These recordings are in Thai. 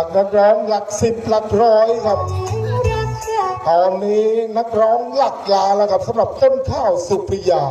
จากนักร้องหลักสิบหลักร้อยครับ ตอนนี้นักร้องหลักยาแล้วครับสำหรับต้นข้าวสุปริยา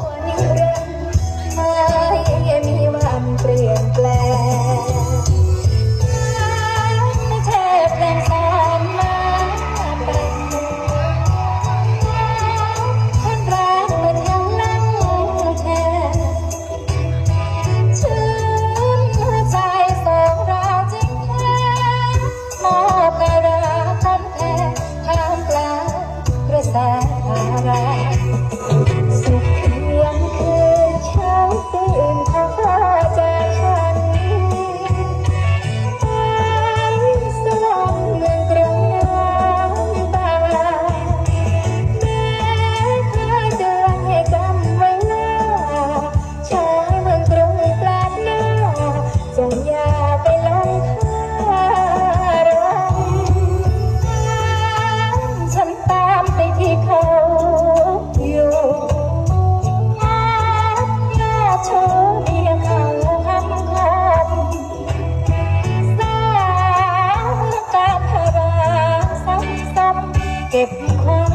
เก็บความ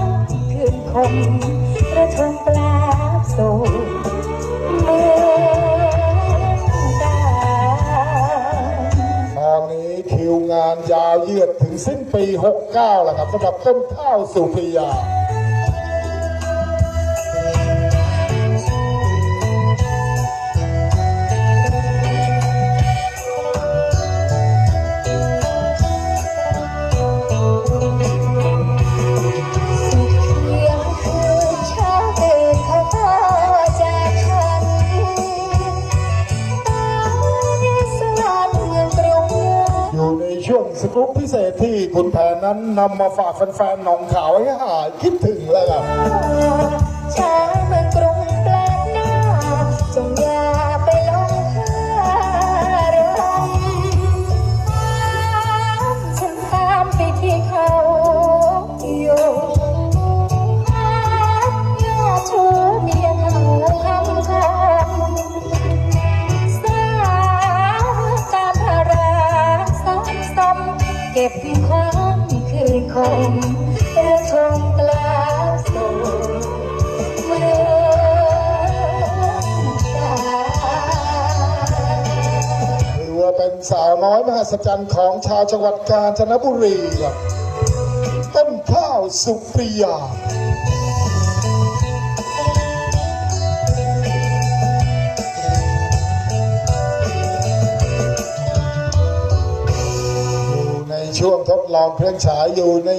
คืนคมระทมปลาสูเมืองกาตอนนี้คิวงานยาวเยืดถึงสิ้นปี 69แล้วครับสำหรับต้นข้าวสุพริยา ช่วงสกู๊ปพิเศษที่คุณแผนนั้นนำมาฝากแฟนๆหนองขาวให้หายคิดถึงแล้วครับ คืนคมระทมกลาสูเมืองกาว่าเป็นสาวน้อยมหัศจรรย์ของชาวจังหวัดกาญจนบุรีครับต้นข้าวสุปริยา ช่วงทดลองเพลงฉายอยู่ใน